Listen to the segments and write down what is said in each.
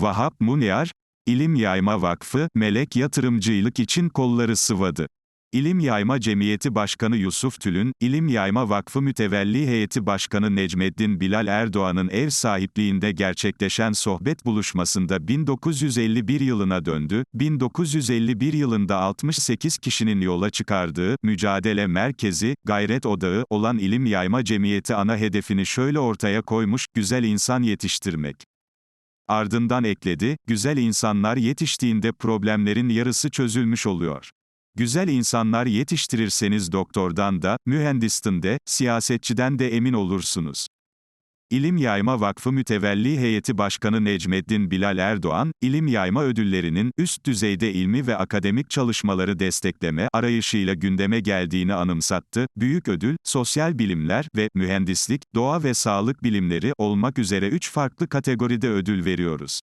Vahap Munyar, İlim Yayma Vakfı, melek yatırımcılık için kolları sıvadı. İlim Yayma Cemiyeti Başkanı Yusuf Tülün, İlim Yayma Vakfı Mütevelli Heyeti Başkanı Necmeddin Bilal Erdoğan'ın ev sahipliğinde gerçekleşen sohbet buluşmasında 1951 yılına döndü, 1951 yılında 68 kişinin yola çıkardığı, mücadele merkezi, gayret odağı olan İlim Yayma Cemiyeti ana hedefini şöyle ortaya koymuş, güzel insan yetiştirmek. Ardından ekledi, güzel insanlar yetiştiğinde problemlerin yarısı çözülmüş oluyor. Güzel insanlar yetiştirirseniz doktordan da, mühendisten de, siyasetçiden de emin olursunuz. İlim Yayma Vakfı Mütevelli Heyeti Başkanı Necmeddin Bilal Erdoğan, İlim Yayma ödüllerinin üst düzeyde ilmi ve akademik çalışmaları destekleme arayışıyla gündeme geldiğini anımsattı. Büyük ödül, sosyal bilimler ve mühendislik, doğa ve sağlık bilimleri olmak üzere üç farklı kategoride ödül veriyoruz.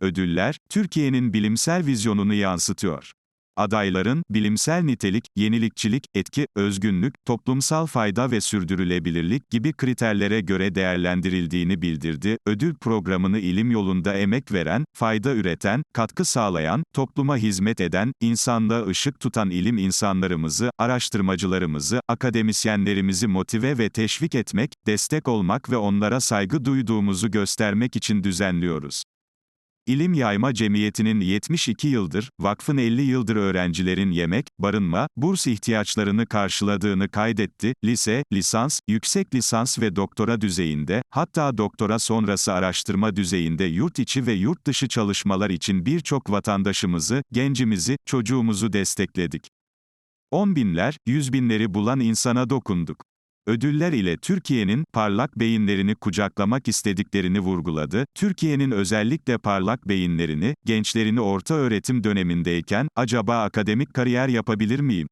Ödüller, Türkiye'nin bilimsel vizyonunu yansıtıyor. Adayların, bilimsel nitelik, yenilikçilik, etki, özgünlük, toplumsal fayda ve sürdürülebilirlik gibi kriterlere göre değerlendirildiğini bildirdi. Ödül programını ilim yolunda emek veren, fayda üreten, katkı sağlayan, topluma hizmet eden, insanlığa ışık tutan ilim insanlarımızı, araştırmacılarımızı, akademisyenlerimizi motive ve teşvik etmek, destek olmak ve onlara saygı duyduğumuzu göstermek için düzenliyoruz. İlim Yayma Cemiyeti'nin 72 yıldır, vakfın 50 yıldır öğrencilerin yemek, barınma, burs ihtiyaçlarını karşıladığını kaydetti, lise, lisans, yüksek lisans ve doktora düzeyinde, hatta doktora sonrası araştırma düzeyinde yurt içi ve yurt dışı çalışmalar için birçok vatandaşımızı, gencimizi, çocuğumuzu destekledik. On binler, yüz binleri bulan insana dokunduk. Ödüller ile Türkiye'nin parlak beyinlerini kucaklamak istediklerini vurguladı. Türkiye'nin özellikle parlak beyinlerini, gençlerini orta öğretim dönemindeyken acaba akademik kariyer yapabilir miyim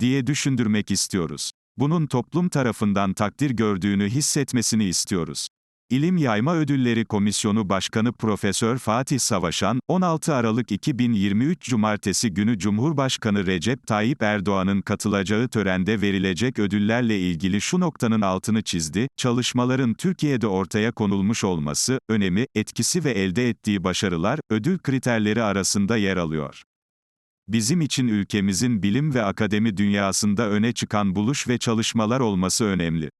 diye düşündürmek istiyoruz. Bunun toplum tarafından takdir gördüğünü hissetmesini istiyoruz. İlim Yayma Ödülleri Komisyonu Başkanı Profesör Fatih Savaşan, 16 Aralık 2023 Cumartesi günü Cumhurbaşkanı Recep Tayyip Erdoğan'ın katılacağı törende verilecek ödüllerle ilgili şu noktanın altını çizdi, çalışmaların Türkiye'de ortaya konulmuş olması, önemi, etkisi ve elde ettiği başarılar, ödül kriterleri arasında yer alıyor. Bizim için ülkemizin bilim ve akademi dünyasında öne çıkan buluş ve çalışmalar olması önemli.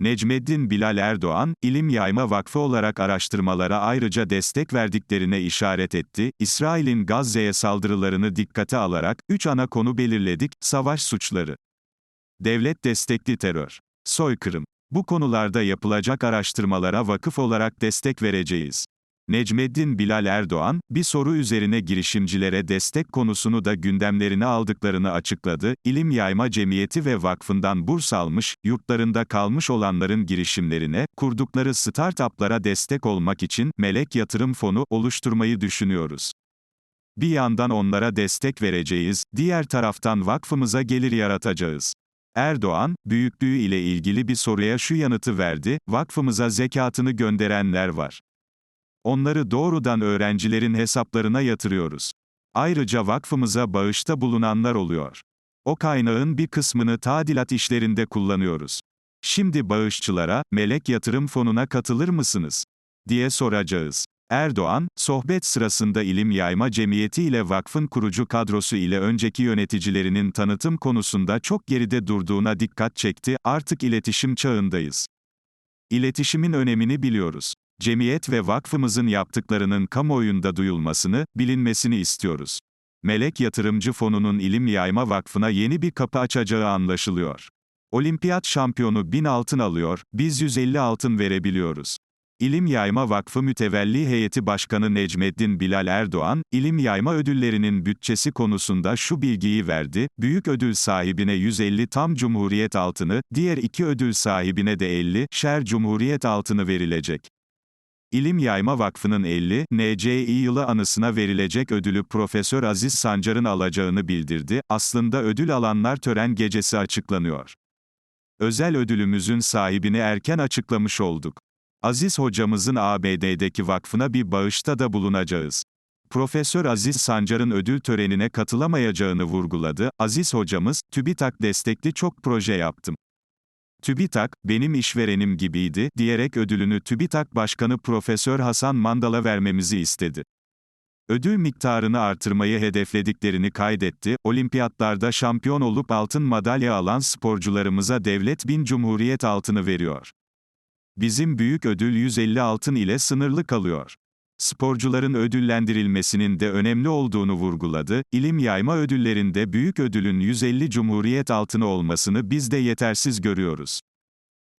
Necmeddin Bilal Erdoğan, İlim Yayma Vakfı olarak araştırmalara ayrıca destek verdiklerine işaret etti. İsrail'in Gazze'ye saldırılarını dikkate alarak, üç ana konu belirledik, savaş suçları, devlet destekli terör, soykırım. Bu konularda yapılacak araştırmalara vakıf olarak destek vereceğiz. Necmeddin Bilal Erdoğan, bir soru üzerine girişimcilere destek konusunu da gündemlerine aldıklarını açıkladı. İlim Yayma Cemiyeti ve Vakfı'ndan burs almış, yurtlarında kalmış olanların girişimlerine, kurdukları start-up'lara destek olmak için Melek Yatırım Fonu oluşturmayı düşünüyoruz. Bir yandan onlara destek vereceğiz, diğer taraftan vakfımıza gelir yaratacağız. Erdoğan, büyüklüğü ile ilgili bir soruya şu yanıtı verdi, vakfımıza zekatını gönderenler var. Onları doğrudan öğrencilerin hesaplarına yatırıyoruz. Ayrıca vakfımıza bağışta bulunanlar oluyor. O kaynağın bir kısmını tadilat işlerinde kullanıyoruz. Şimdi bağışçılara, Melek Yatırım Fonu'na katılır mısınız? diye soracağız. Erdoğan, sohbet sırasında İlim Yayma Cemiyeti ile vakfın kurucu kadrosu ile önceki yöneticilerinin tanıtım konusunda çok geride durduğuna dikkat çekti, artık iletişim çağındayız. İletişimin önemini biliyoruz. Cemiyet ve vakfımızın yaptıklarının kamuoyunda duyulmasını, bilinmesini istiyoruz. Melek Yatırımcı Fonu'nun İlim Yayma Vakfı'na yeni bir kapı açacağı anlaşılıyor. Olimpiyat şampiyonu 1000 altın alıyor, biz 150 altın verebiliyoruz. İlim Yayma Vakfı Mütevelli Heyeti Başkanı Necmeddin Bilal Erdoğan, İlim Yayma ödüllerinin bütçesi konusunda şu bilgiyi verdi, büyük ödül sahibine 150 tam Cumhuriyet altını, diğer iki ödül sahibine de 50 şer Cumhuriyet altını verilecek. İlim Yayma Vakfı'nın 50 NCİ yılı anısına verilecek ödülü Profesör Aziz Sancar'ın alacağını bildirdi. Aslında ödül alanlar tören gecesi açıklanıyor. Özel ödülümüzün sahibini erken açıklamış olduk. Aziz hocamızın ABD'deki vakfına bir bağışta da bulunacağız. Profesör Aziz Sancar'ın ödül törenine katılamayacağını vurguladı. Aziz hocamız, TÜBİTAK destekli çok proje yaptım. TÜBİTAK, benim işverenim gibiydi, diyerek ödülünü TÜBİTAK Başkanı Profesör Hasan Mandal'a vermemizi istedi. Ödül miktarını artırmayı hedeflediklerini kaydetti, olimpiyatlarda şampiyon olup altın madalya alan sporcularımıza devlet bin cumhuriyet altını veriyor. Bizim büyük ödül 150 altın ile sınırlı kalıyor. Sporcuların ödüllendirilmesinin de önemli olduğunu vurguladı, ilim yayma ödüllerinde büyük ödülün 150 cumhuriyet altını olmasını biz de yetersiz görüyoruz.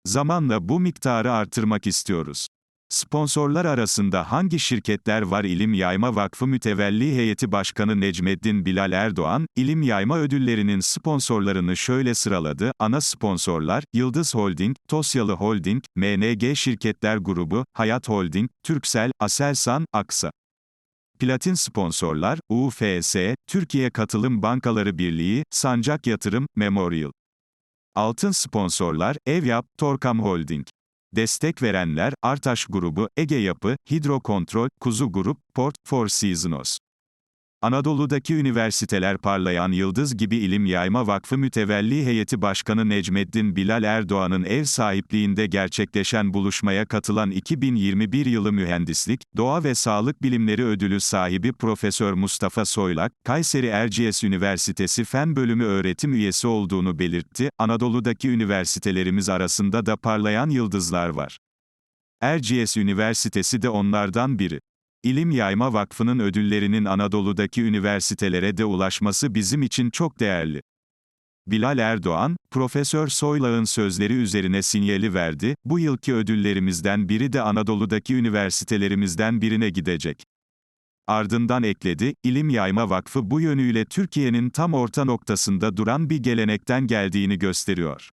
Zamanla bu miktarı artırmak istiyoruz. Sponsorlar arasında hangi şirketler var İlim Yayma Vakfı Mütevelli Heyeti Başkanı Necmeddin Bilal Erdoğan, İlim Yayma ödüllerinin sponsorlarını şöyle sıraladı, ana sponsorlar, Yıldız Holding, Tosyalı Holding, MNG Şirketler Grubu, Hayat Holding, Türksel, Aselsan, Aksa. Platin sponsorlar, UFS, Türkiye Katılım Bankaları Birliği, Sancak Yatırım, Memorial. Altın sponsorlar, Evyap, Torkam Holding. Destek verenler, Artaş Grubu, Ege Yapı, Hidrokontrol, Kuzu Grup, Port, Four Seasons. Anadolu'daki üniversiteler parlayan yıldız gibi İlim Yayma Vakfı Mütevelli Heyeti Başkanı Necmeddin Bilal Erdoğan'ın ev sahipliğinde gerçekleşen buluşmaya katılan 2021 yılı Mühendislik, Doğa ve Sağlık Bilimleri Ödülü sahibi Profesör Mustafa Soylak, Kayseri Erciyes Üniversitesi Fen Bölümü öğretim üyesi olduğunu belirtti, Anadolu'daki üniversitelerimiz arasında da parlayan yıldızlar var. Erciyes Üniversitesi de onlardan biri. İlim Yayma Vakfı'nın ödüllerinin Anadolu'daki üniversitelere de ulaşması bizim için çok değerli. Bilal Erdoğan, Profesör Soylak'ın sözleri üzerine sinyali verdi, bu yılki ödüllerimizden biri de Anadolu'daki üniversitelerimizden birine gidecek. Ardından ekledi, İlim Yayma Vakfı bu yönüyle Türkiye'nin tam orta noktasında duran bir gelenekten geldiğini gösteriyor.